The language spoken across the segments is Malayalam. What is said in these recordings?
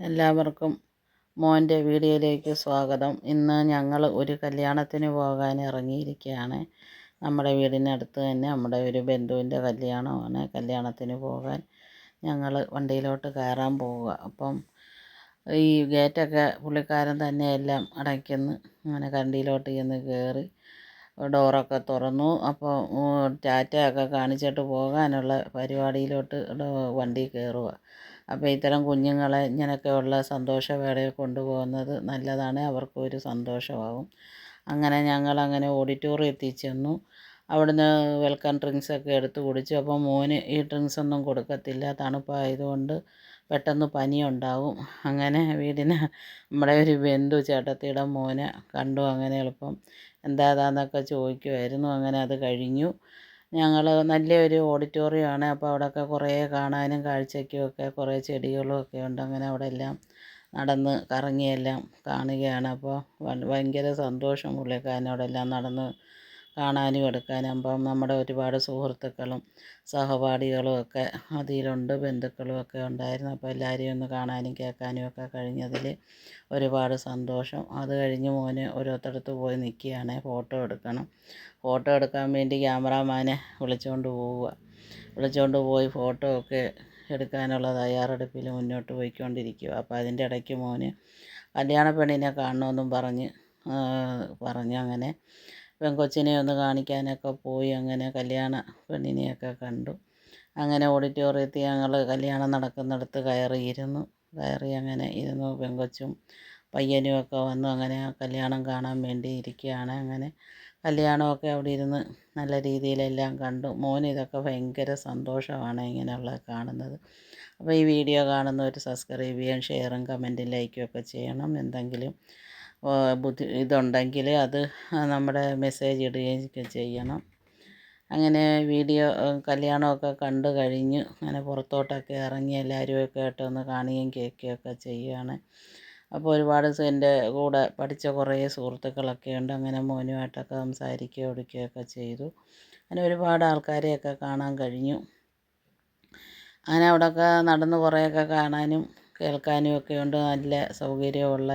എല്ലാവർക്കും മോന്റെ വീഡിയോയിലേക്ക് സ്വാഗതം. ഇന്ന് ഞങ്ങൾ ഒരു കല്യാണത്തിന് പോകാൻ ഇറങ്ങിയിരിക്കുകയാണ്. നമ്മുടെ വീടിനടുത്ത് തന്നെ നമ്മുടെ ഒരു ബന്ധുവിന്റെ കല്യാണമാണ്. കല്യാണത്തിന് പോകാൻ ഞങ്ങൾ വണ്ടിയിലോട്ട് കയറാൻ പോവുക. അപ്പം ഈ ഗേറ്റൊക്കെ പുള്ളിക്കാരൻ തന്നെ എല്ലാം അടയ്ക്കുന്നു. അങ്ങനെ കണ്ടിയിലോട്ട് ചെന്ന് കയറി ഡോറൊക്കെ തുറന്നു. അപ്പോൾ ടാറ്റയൊക്കെ കാണിച്ചിട്ട് പോകാനുള്ള പരിപാടിയിലോട്ട് വണ്ടി കയറുക. അപ്പോൾ ഇത്തരം കുഞ്ഞുങ്ങളെ ഇങ്ങനെയൊക്കെയുള്ള സന്തോഷവേളയിൽ കൊണ്ടുപോകുന്നത് നല്ലതാണ്. അവർക്കും ഒരു സന്തോഷമാകും അങ്ങനെ ഞങ്ങൾ അങ്ങനെ ഓഡിറ്റോറിയത്തിൽ ചെന്നു അവിടുന്ന് വെൽക്കം ഡ്രിങ്ക്സ് ഒക്കെ എടുത്ത് കുടിച്ചു. അപ്പോൾ മോന് ഈ ഡ്രിങ്ക്സ് ഒന്നും കൊടുക്കത്തില്ല. തണുപ്പായതുകൊണ്ട് പെട്ടെന്ന് പനിയുണ്ടാവും. അങ്ങനെ വീടിന് നമ്മുടെ ഒരു ബന്ധു ചേട്ടത്തിയുടെ മോനെ കണ്ടു. അങ്ങനെ എളുപ്പം എന്താ അതാന്നൊക്കെ ചോദിക്കുമായിരുന്നു അങ്ങനെ അത് കഴിഞ്ഞു. ഞങ്ങൾ നല്ലൊരു ഓഡിറ്റോറിയമാണ്. അപ്പോൾ അവിടെയൊക്കെ കുറേ കാണാനും കാഴ്ചയ്ക്കും ഒക്കെ കുറേ ചെടികളും ഒക്കെ ഉണ്ട്. അങ്ങനെ അവിടെ എല്ലാം നടന്ന് കറങ്ങിയെല്ലാം കാണുകയാണ്. അപ്പോൾ ഭയങ്കര സന്തോഷം പുള്ളിക്കാരന് അവിടെ എല്ലാം നടന്ന് കാണാനും എടുക്കാനും. അപ്പം നമ്മുടെ ഒരുപാട് സുഹൃത്തുക്കളും സഹപാഠികളും ഒക്കെ അതിലുണ്ട് ബന്ധുക്കളും ഒക്കെ ഉണ്ടായിരുന്നു. അപ്പോൾ എല്ലാവരെയും ഒന്ന് കാണാനും കേൾക്കാനും ഒക്കെ കഴിഞ്ഞതിൽ ഒരുപാട് സന്തോഷം. അത് കഴിഞ്ഞ് മോന് ഓരോരുത്തടത്ത് പോയി നിൽക്കുകയാണ്. ഫോട്ടോ എടുക്കണം. ഫോട്ടോ എടുക്കാൻ വേണ്ടി ക്യാമറാമാനെ വിളിച്ചുകൊണ്ട് പോവുക. വിളിച്ചുകൊണ്ട് പോയി ഫോട്ടോ ഒക്കെ എടുക്കാനുള്ള തയ്യാറെടുപ്പിൽ മുന്നോട്ട് പോയിക്കൊണ്ടിരിക്കുക. അപ്പോൾ അതിന്റെ ഇടയ്ക്ക് മോന് കല്യാണ പെണ്ണിനെ കാണണമെന്നും പറഞ്ഞ് പറഞ്ഞു അങ്ങനെ പെങ്കൊച്ചിനെ ഒന്ന് കാണിക്കാനൊക്കെ പോയി. അങ്ങനെ കല്യാണ പെണ്ണിനെയൊക്കെ കണ്ടു. അങ്ങനെ ഓഡിറ്റോറിയത്തിൽ ഞങ്ങൾ കല്യാണം നടക്കുന്നിടത്ത് കയറിയിരുന്നു. കയറി അങ്ങനെ ഇരുന്നു. പെങ്കൊച്ചും പയ്യനുമൊക്കെ വന്നു. അങ്ങനെ കല്യാണം കാണാൻ വേണ്ടി ഇരിക്കുകയാണ്. അങ്ങനെ കല്യാണമൊക്കെ അവിടെ ഇരുന്ന് നല്ല രീതിയിലെല്ലാം കണ്ടു. മോന് ഇതൊക്കെ ഭയങ്കര സന്തോഷമാണ് ഇങ്ങനെയുള്ള കാണുന്നത്. അപ്പോൾ ഈ വീഡിയോ കാണുന്നവർ സബ്സ്ക്രൈബ് ചെയ്യാൻ ഷെയറും കമന്റും ലൈക്കും ഒക്കെ ചെയ്യണം. എന്തെങ്കിലും ബുദ്ധി ഇതുണ്ടെങ്കിൽ അത് നമ്മുടെ മെസ്സേജ് ഇടുകയും ചെയ്യണം. അങ്ങനെ വീഡിയോ കല്യാണമൊക്കെ കണ്ട് കഴിഞ്ഞ്. അങ്ങനെ പുറത്തോട്ടൊക്കെ ഇറങ്ങി എല്ലാവരുമൊക്കെ ആയിട്ടൊന്ന് കാണുകയും കേൾക്കുകയൊക്കെ ചെയ്യുകയാണ് അപ്പോൾ ഒരുപാട് എന്റെ കൂടെ പഠിച്ച കുറേ സുഹൃത്തുക്കളൊക്കെ ഉണ്ട്. അങ്ങനെ മോനുമായിട്ടൊക്കെ സംസാരിക്കുകയോ എടുക്കുകയൊക്കെ ചെയ്തു. അങ്ങനെ ഒരുപാട് ആൾക്കാരെയൊക്കെ കാണാൻ കഴിഞ്ഞു. അങ്ങനെ അവിടെയൊക്കെ നടന്ന് കുറേയൊക്കെ കാണാനും കേൾക്കാനും ഒക്കെ ഉണ്ട്. നല്ല സൗകര്യമുള്ള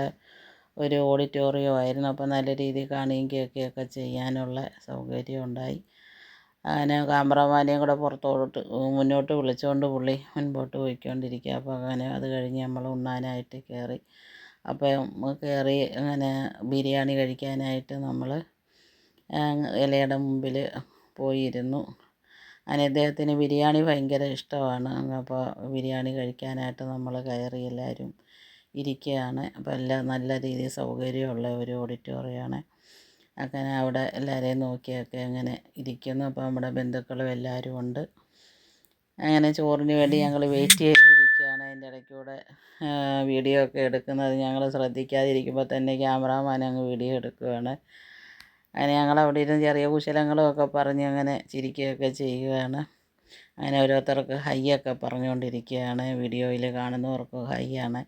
ഒരു ഓഡിറ്റോറിയം ആയിരുന്നു. അപ്പോൾ നല്ല രീതിയിൽ കാണുകയും കേൾക്കുകയൊക്കെ ചെയ്യാനുള്ള സൗകര്യം ഉണ്ടായി. അങ്ങനെ ക്യാമറമാനെയും കൂടെ പുറത്തോട്ട് മുന്നോട്ട് വിളിച്ചുകൊണ്ട് പുള്ളി മുൻപോട്ട് പോയിക്കൊണ്ടിരിക്കുക. അപ്പോൾ അങ്ങനെ അത് കഴിഞ്ഞ് നമ്മൾ ഉണ്ണാനായിട്ട് കയറി. അപ്പോൾ കയറി അങ്ങനെ ബിരിയാണി കഴിക്കാനായിട്ട് നമ്മൾ ഇലയുടെ മുമ്പിൽ പോയിരുന്നു. അങ്ങനെ ഇദ്ദേഹത്തിന് ബിരിയാണി ഭയങ്കര ഇഷ്ടമാണ്. അപ്പോൾ ബിരിയാണി കഴിക്കാനായിട്ട് നമ്മൾ കയറി എല്ലാവരും. ഇരിക്കുകയാണ് അപ്പോൾ എല്ലാം നല്ല രീതിയിൽ സൗകര്യമുള്ള ഒരു ഓഡിറ്റോറിയമാണ്. അങ്ങനെ അവിടെ എല്ലാവരെയും നോക്കിയൊക്കെ അങ്ങനെ ഇരിക്കുന്നു. അപ്പോൾ നമ്മുടെ ബന്ധുക്കളും എല്ലാവരും ഉണ്ട്. അങ്ങനെ ചോറിന് വേണ്ടി ഞങ്ങൾ വെയിറ്റ് ചെയ്തിരിക്കുകയാണ്. അതിന്റെ ഇടയ്ക്കൂടെ വീഡിയോ ഒക്കെ എടുക്കുന്നത് ഞങ്ങൾ ശ്രദ്ധിക്കാതിരിക്കുമ്പോൾ തന്നെ ക്യാമറാമാൻ അങ്ങ് വീഡിയോ എടുക്കുകയാണ്. അങ്ങനെ ഞങ്ങൾ അവിടെ ഇരുന്ന് ചെറിയ കുശലങ്ങളുമൊക്കെ പറഞ്ഞ് അങ്ങനെ ചിരിക്കുകയൊക്കെ ചെയ്യുകയാണ്. അങ്ങനെ ഓരോരുത്തർക്ക് ഹൈ ഒക്കെ പറഞ്ഞുകൊണ്ടിരിക്കുകയാണ്. വീഡിയോയിൽ കാണുന്നവർക്ക് ഹൈ ആണ്.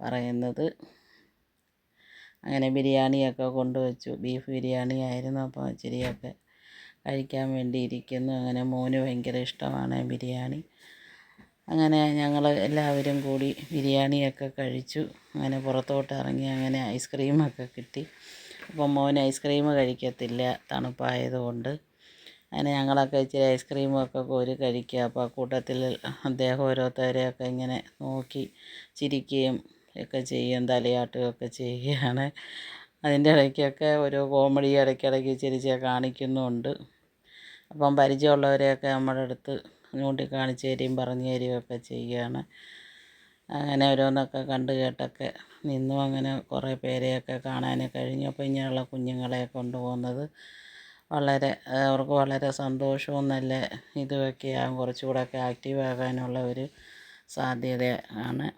പറയുന്നത്. അങ്ങനെ ബിരിയാണിയൊക്കെ കൊണ്ടുവച്ചു. ബീഫ് ബിരിയാണി ആയിരുന്നു അപ്പോൾ ഇച്ചിരിയൊക്കെ കഴിക്കാൻ വേണ്ടി ഇരിക്കുന്നു അങ്ങനെ മോന് ഭയങ്കര ഇഷ്ടമാണ് ബിരിയാണി. അങ്ങനെ ഞങ്ങൾ എല്ലാവരും കൂടി ബിരിയാണിയൊക്കെ കഴിച്ചു. അങ്ങനെ പുറത്തോട്ട് ഇറങ്ങി അങ്ങനെ ഐസ്ക്രീമൊക്കെ കിട്ടി. അപ്പോൾ മോൻ ഐസ്ക്രീം കഴിക്കത്തില്ല. തണുപ്പായതുകൊണ്ട്. അങ്ങനെ ഞങ്ങളൊക്കെ ഇച്ചിരി ഐസ്ക്രീമൊക്കെ കോരി കഴിക്കുക. അപ്പോൾ കൂട്ടത്തിൽ അദ്ദേഹം ഓരോരുത്തരെയൊക്കെ ഇങ്ങനെ നോക്കി ചിരിക്കുകയും ഒക്കെ ചെയ്യും തലയാട്ടുകയൊക്കെ ചെയ്യുകയാണ്. അതിന്റെ ഇടയ്ക്കൊക്കെ ഒരു കോമഡി ഇടയ്ക്കിടയ്ക്ക് ചിരിച്ച് കാണിക്കുന്നുമുണ്ട് അപ്പം പരിചയമുള്ളവരെയൊക്കെ നമ്മുടെ അടുത്ത് ചൂണ്ടിക്കാണിച്ച് തരികയും പറഞ്ഞു തരികയൊക്കെ ചെയ്യുകയാണ്. അങ്ങനെ ഓരോന്നൊക്കെ കണ്ട് കേട്ടൊക്കെ നിന്നും. അങ്ങനെ കുറേ പേരെയൊക്കെ കാണാൻ കഴിഞ്ഞു. അപ്പോൾ ഇങ്ങനെയുള്ള കുഞ്ഞുങ്ങളെ കൊണ്ടുപോകുന്നത് വളരെ അവർക്ക് വളരെ സന്തോഷവും നല്ല ഇതുമൊക്കെയാകും കുറച്ചുകൂടെയൊക്കെ ആക്റ്റീവ് ആകാനുള്ള ഒരു സാധ്യത ആണ്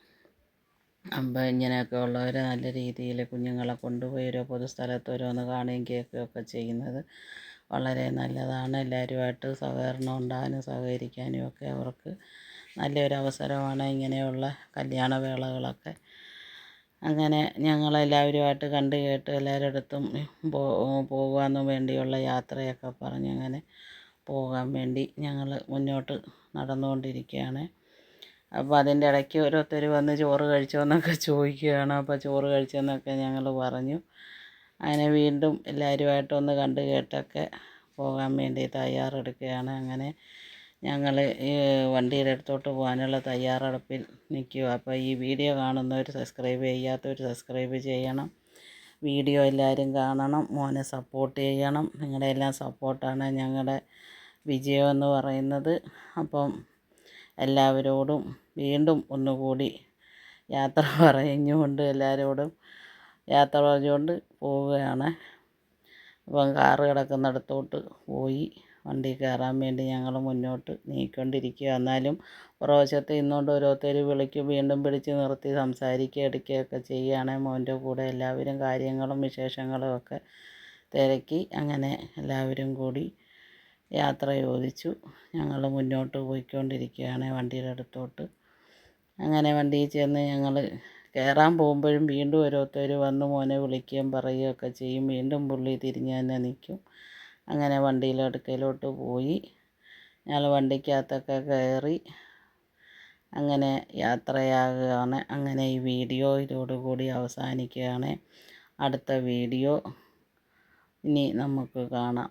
അപ്പോൾ ഇങ്ങനെയൊക്കെ ഉള്ളവർ നല്ല രീതിയിൽ കുഞ്ഞുങ്ങളെ കൊണ്ടുപോയി ഒരു പൊതുസ്ഥലത്ത് ഓരോന്ന് കാണുകയും കേൾക്കുകയും ഒക്കെ ചെയ്യുന്നത് വളരെ നല്ലതാണ്. എല്ലാവരുമായിട്ട് സഹകരണം ഉണ്ടാകാനും സഹകരിക്കാനും ഒക്കെ അവർക്ക് നല്ലൊരു അവസരമാണ് ഇങ്ങനെയുള്ള കല്യാണവേളകളൊക്കെ അങ്ങനെ ഞങ്ങളെല്ലാവരുമായിട്ട് കണ്ട് കേട്ട് എല്ലാവരുടെ അടുത്തും പോകാനും വേണ്ടിയുള്ള യാത്രയൊക്കെ പറഞ്ഞ് അങ്ങനെ പോകാൻ വേണ്ടി ഞങ്ങൾ മുന്നോട്ട് നടന്നുകൊണ്ടിരിക്കുകയാണ്. അപ്പോൾ അതിന്റെ ഇടയ്ക്ക് ഓരോരുത്തർ വന്ന് ചോറ് കഴിച്ചോ എന്നൊക്കെ ചോദിക്കുകയാണ്. അപ്പോൾ ചോറ് കഴിച്ചെന്നൊക്കെ ഞങ്ങൾ പറഞ്ഞു. അങ്ങനെ വീണ്ടും എല്ലാവരുമായിട്ടൊന്ന് കണ്ട് കേട്ടൊക്കെ പോകാൻ വേണ്ടി തയ്യാറെടുക്കുകയാണ്. അങ്ങനെ ഞങ്ങൾ വണ്ടിയുടെ അടുത്തോട്ട് പോകാനുള്ള തയ്യാറെടുപ്പിൽ നിൽക്കുക. അപ്പോൾ ഈ വീഡിയോ കാണുന്നവർ സബ്സ്ക്രൈബ് ചെയ്യാത്തവർ സബ്സ്ക്രൈബ് ചെയ്യണം. വീഡിയോ എല്ലാവരും കാണണം. മോനെ സപ്പോർട്ട് ചെയ്യണം. നിങ്ങളുടെ എല്ലാം സപ്പോർട്ടാണ് ഞങ്ങളുടെ വിജയം എന്ന് പറയുന്നത്. അപ്പം എല്ലാവരോടും വീണ്ടും ഒന്നുകൂടി യാത്ര പറഞ്ഞുകൊണ്ട് എല്ലാവരോടും യാത്ര പറഞ്ഞുകൊണ്ട് പോവുകയാണ്. അപ്പം കാറ് കിടക്കുന്നിടത്തോട്ട് പോയി. വണ്ടി കയറാൻ വേണ്ടി ഞങ്ങൾ മുന്നോട്ട് നീക്കൊണ്ടിരിക്കുക. എന്നാലും പുറവശത്ത് ഇന്നുകൊണ്ട് ഓരോരുത്തർ വിളിക്കും വീണ്ടും പിടിച്ച് നിർത്തി സംസാരിക്കുക എടുക്കുകയൊക്കെ ചെയ്യുകയാണ്. മോന്റെ കൂടെ എല്ലാവരും കാര്യങ്ങളും വിശേഷങ്ങളും ഒക്കെ തിരക്കി അങ്ങനെ എല്ലാവരും കൂടി യാത്ര ചോദിച്ചു. ഞങ്ങൾ മുന്നോട്ട് പോയിക്കൊണ്ടിരിക്കുകയാണ് വണ്ടിയുടെ അടുത്തോട്ട് അങ്ങനെ വണ്ടിയിൽ ചെന്ന് ഞങ്ങൾ കയറാൻ പോകുമ്പോഴും വീണ്ടും ഓരോരുത്തർ വന്ന് മോനെ വിളിക്കുകയും പറയുകയൊക്കെ ചെയ്യും. വീണ്ടും പുള്ളി തിരിഞ്ഞ് തന്നെ നിൽക്കും അങ്ങനെ വണ്ടിയിലെ അടുക്കലോട്ട് പോയി. ഞങ്ങൾ വണ്ടിക്കകത്തൊക്കെ കയറി അങ്ങനെ യാത്രയാകുകയാണ്. അങ്ങനെ ഈ വീഡിയോ ഇതോടുകൂടി അവസാനിക്കുകയാണ്. അടുത്ത വീഡിയോ ഇനി നമുക്ക് കാണാം.